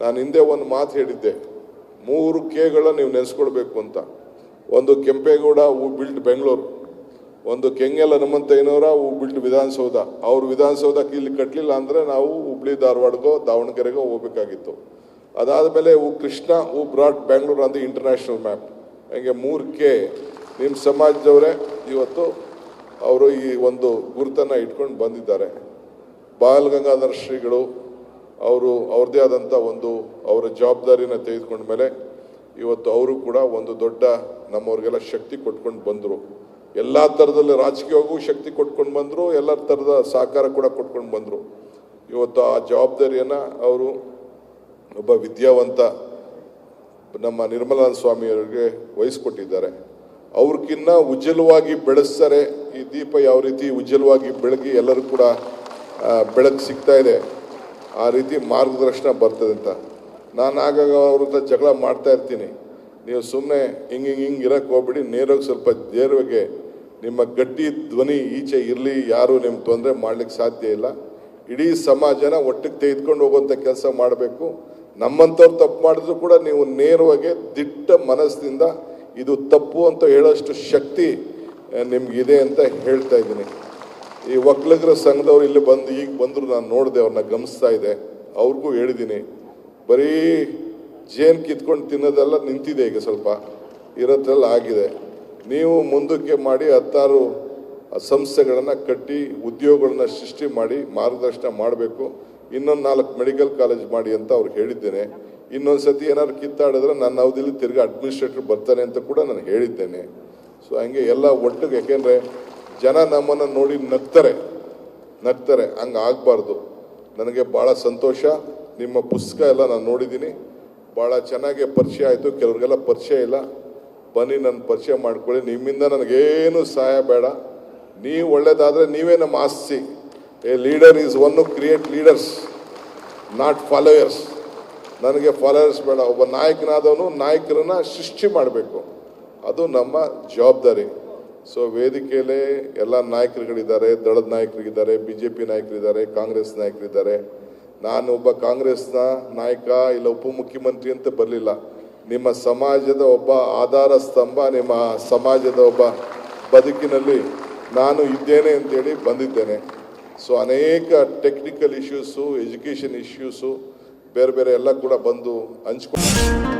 ನಾನು ಹಿಂದೆ ಒಂದು ಮಾತು ಹೇಳಿದ್ದೆ. ಮೂರು ಕೆಗಳ ನೀವು ನೆನೆಸ್ಕೊಳ್ಬೇಕು ಅಂತ. ಒಂದು ಕೆಂಪೇಗೌಡ ಹೂ ಬಿಲ್ಟ್ ಬೆಂಗಳೂರು. ಒಂದು ಕೆಂಗೆಲ್ ಹನುಮಂತಯ್ಯನವರ ಹೂ ಬಿಲ್ಟ್ ವಿಧಾನಸೌಧ. ಅವ್ರ ವಿಧಾನಸೌಧಕ್ಕೆ ಇಲ್ಲಿ ಕಟ್ಟಲಿಲ್ಲ ಅಂದರೆ ನಾವು ಹುಬ್ಳಿ ಧಾರವಾಡಗೋ ದಾವಣಗೆರೆಗೋ ಹೋಗ್ಬೇಕಾಗಿತ್ತು. ಅದಾದಮೇಲೆ ಹೂ ಕೃಷ್ಣ ಹೂ ಬ್ರಾಡ್, ಬೆಂಗಳೂರು ಅಂತ ಇಂಟರ್ನ್ಯಾಷನಲ್ ಮ್ಯಾಪ್ ಹಂಗೆ ಮೂರು ಕೆ. ನಿಮ್ಮ ಸಮಾಜದವರೇ, ಇವತ್ತು ಅವರು ಈ ಒಂದು ಗುರುತನ್ನು ಇಟ್ಕೊಂಡು ಬಂದಿದ್ದಾರೆ. ಬಾಲಗಂಗಾಧರ ಶ್ರೀಗಳು ಅವರು ಅವ್ರದ್ದೇ ಆದಂಥ ಒಂದು ಅವರ ಜವಾಬ್ದಾರಿನ ತೆಗೆದುಕೊಂಡ ಮೇಲೆ ಇವತ್ತು ಅವರು ಕೂಡ ಒಂದು ದೊಡ್ಡ ನಮ್ಮವ್ರಿಗೆಲ್ಲ ಶಕ್ತಿ ಕೊಟ್ಕೊಂಡು ಬಂದರು. ಎಲ್ಲ ಥರದಲ್ಲಿ ರಾಜಕೀಯವಾಗೂ ಶಕ್ತಿ ಕೊಟ್ಕೊಂಡು ಬಂದರು, ಎಲ್ಲ ಥರದ ಸಹಕಾರ ಕೂಡ ಕೊಟ್ಕೊಂಡು ಬಂದರು. ಇವತ್ತು ಆ ಜವಾಬ್ದಾರಿಯನ್ನು ಅವರು ಒಬ್ಬ ವಿದ್ಯಾವಂತ ನಮ್ಮ ನಿರ್ಮಲಾನಂದ ಸ್ವಾಮಿಯವರಿಗೆ ವಹಿಸ್ಕೊಟ್ಟಿದ್ದಾರೆ. ಅವ್ರಿಗಿನ್ನ ಉಜ್ವಲವಾಗಿ ಬೆಳೆಸ್ತಾರೆ. ಈ ದೀಪ ಯಾವ ರೀತಿ ಉಜ್ವಲವಾಗಿ ಬೆಳಗಿ ಎಲ್ಲರೂ ಕೂಡ ಬೆಳಕು ಸಿಗ್ತಾ ಇದೆ. ಆ ರೀತಿ ಮಾರ್ಗದರ್ಶನ ಬರ್ತದೆ ಅಂತ. ನಾನು ಆಗಾಗ ಅವ್ರ ಹತ್ರ ಜಗಳ ಮಾಡ್ತಾ ಇರ್ತೀನಿ. ನೀವು ಸುಮ್ಮನೆ ಹಿಂಗೆ ಹಿಂಗೆ ಹಿಂಗೆ ಇರೋಕ್ಕೆ ಹೋಗ್ಬಿಡಿ, ನೇರವಾಗಿ ಸ್ವಲ್ಪ ನೇರವಾಗಿ ನಿಮ್ಮ ಗಟ್ಟಿ ಧ್ವನಿ ಈಚೆ ಇರಲಿ, ಯಾರು ನಿಮ್ಗೆ ತೊಂದರೆ ಮಾಡ್ಲಿಕ್ಕೆ ಸಾಧ್ಯ ಇಲ್ಲ. ಇಡೀ ಸಮಾಜನ ಒಟ್ಟಿಗೆ ತೆಗೆದುಕೊಂಡು ಹೋಗುವಂಥ ಕೆಲಸ ಮಾಡಬೇಕು. ನಮ್ಮಂಥವ್ರು ತಪ್ಪು ಮಾಡಿದ್ರು ಕೂಡ ನೀವು ನೇರವಾಗಿ ದಿಟ್ಟ ಮನಸ್ಸಿನಿಂದ ಇದು ತಪ್ಪು ಅಂತ ಹೇಳೋಷ್ಟು ಶಕ್ತಿ, ನಿಮ್ಗಿದೆ ಅಂತ ಹೇಳ್ತಾ ಇದ್ದೀನಿ. ಈ ಒಕ್ಕಲಿಗರ ಸಂಘದವ್ರು ಇಲ್ಲಿ ಬಂದು ಈಗ ಬಂದರು ನಾನು ನೋಡಿದೆ ಅವ್ರನ್ನ ಗಮನಿಸ್ತಾ ಇದೆ ಅವ್ರಿಗೂ ಹೇಳಿದ್ದೀನಿ ಬರೀ ಜೇನು ಕಿತ್ಕೊಂಡು ತಿನ್ನೋದೆಲ್ಲ ನಿಂತಿದೆ ಈಗ ಸ್ವಲ್ಪ. ಇರೋದ್ರಲ್ಲಿ ಆಗಿದೆ. ನೀವು ಮುಂದಕ್ಕೆ ಮಾಡಿ ಹತ್ತಾರು ಸಂಸ್ಥೆಗಳನ್ನು ಕಟ್ಟಿ, ಉದ್ಯೋಗಗಳನ್ನ ಸೃಷ್ಟಿ ಮಾಡಿ, ಮಾರ್ಗದರ್ಶನ ಮಾಡಬೇಕು. ಇನ್ನೊಂದು ನಾಲ್ಕು ಮೆಡಿಕಲ್ ಕಾಲೇಜ್ ಮಾಡಿ ಅಂತ ಅವ್ರು ಹೇಳಿದ್ದೇನೆ. ಇನ್ನೊಂದು ಸತಿ ಏನಾದ್ರು ಕಿತ್ತಾಡಿದ್ರೆ ನನ್ನ ಅವಧಿಲಿ ತಿರ್ಗಿ ಅಡ್ಮಿನಿಸ್ಟ್ರೇಟರ್ ಬರ್ತಾನೆ ಅಂತ ಕೂಡ ನಾನು ಹೇಳಿದ್ದೇನೆ. ಸೊ ಹಂಗೆ ಎಲ್ಲ ಒಟ್ಟಿಗೆ, ಯಾಕೆಂದರೆ ಜನ ನಮ್ಮನ್ನು ನೋಡಿ ನಗ್ತಾರೆ. ನಗ್ತಾರೆ, ಹಂಗೆ ಆಗಬಾರ್ದು. ನನಗೆ ಭಾಳ ಸಂತೋಷ. ನಿಮ್ಮ ಪುಸ್ತಕ ಎಲ್ಲ ನಾನು ನೋಡಿದ್ದೀನಿ ಭಾಳ ಚೆನ್ನಾಗಿ ಪರಿಚಯ ಆಯಿತು. ಕೆಲವ್ರಿಗೆಲ್ಲ ಪರಿಚಯ ಇಲ್ಲ. ಬನ್ನಿ ನನ್ನ ಪರಿಚಯ ಮಾಡ್ಕೊಳ್ಳಿ. ನಿಮ್ಮಿಂದ ನನಗೇನು ಸಹಾಯ ಬೇಡ. ನೀವು ಒಳ್ಳೇದಾದರೆ ನೀವೇ ನಮ್ಮ ಆಸ್ತಿ. A leader is one create leaders not followers ನನಗೆ ಫಾಲೋಯರ್ಸ್ ಬೇಡ. ಒಬ್ಬ ನಾಯಕನಾದವನು ನಾಯಕರನ್ನ ಸೃಷ್ಟಿ ಮಾಡಬೇಕು. ಅದು ನಮ್ಮ ಜವಾಬ್ದಾರಿ. ಸೊ ವೇದಿಕೆಯಲ್ಲೇ ಎಲ್ಲ ನಾಯಕರುಗಳಿದ್ದಾರೆ, ದಳದ ನಾಯಕರಿದ್ದಾರೆ ಬಿ ಜೆ ಪಿ ನಾಯಕರಿದ್ದಾರೆ, ಕಾಂಗ್ರೆಸ್ ನಾಯಕರಿದ್ದಾರೆ. ನಾನು ಒಬ್ಬ ಕಾಂಗ್ರೆಸ್ನ ನಾಯಕ, ಇಲ್ಲ ಉಪಮುಖ್ಯಮಂತ್ರಿ ಅಂತ ಬರಲಿಲ್ಲ. ನಿಮ್ಮ ಸಮಾಜದ ಒಬ್ಬ ಆಧಾರ ಸ್ತಂಭ, ನಿಮ್ಮ ಸಮಾಜದ ಒಬ್ಬ ಬದುಕಿನಲ್ಲಿ ನಾನು ಇದ್ದೇನೆ ಅಂತೇಳಿ ಬಂದಿದ್ದೇನೆ. ಸೊ ಅನೇಕ ಟೆಕ್ನಿಕಲ್ ಇಶ್ಯೂಸು ಎಜುಕೇಷನ್ ಇಶ್ಯೂಸು ಬೇರೆ ಬೇರೆ ಎಲ್ಲ ಕೂಡ ಬಂದು ಹಂಚ್ಕೊಂಡು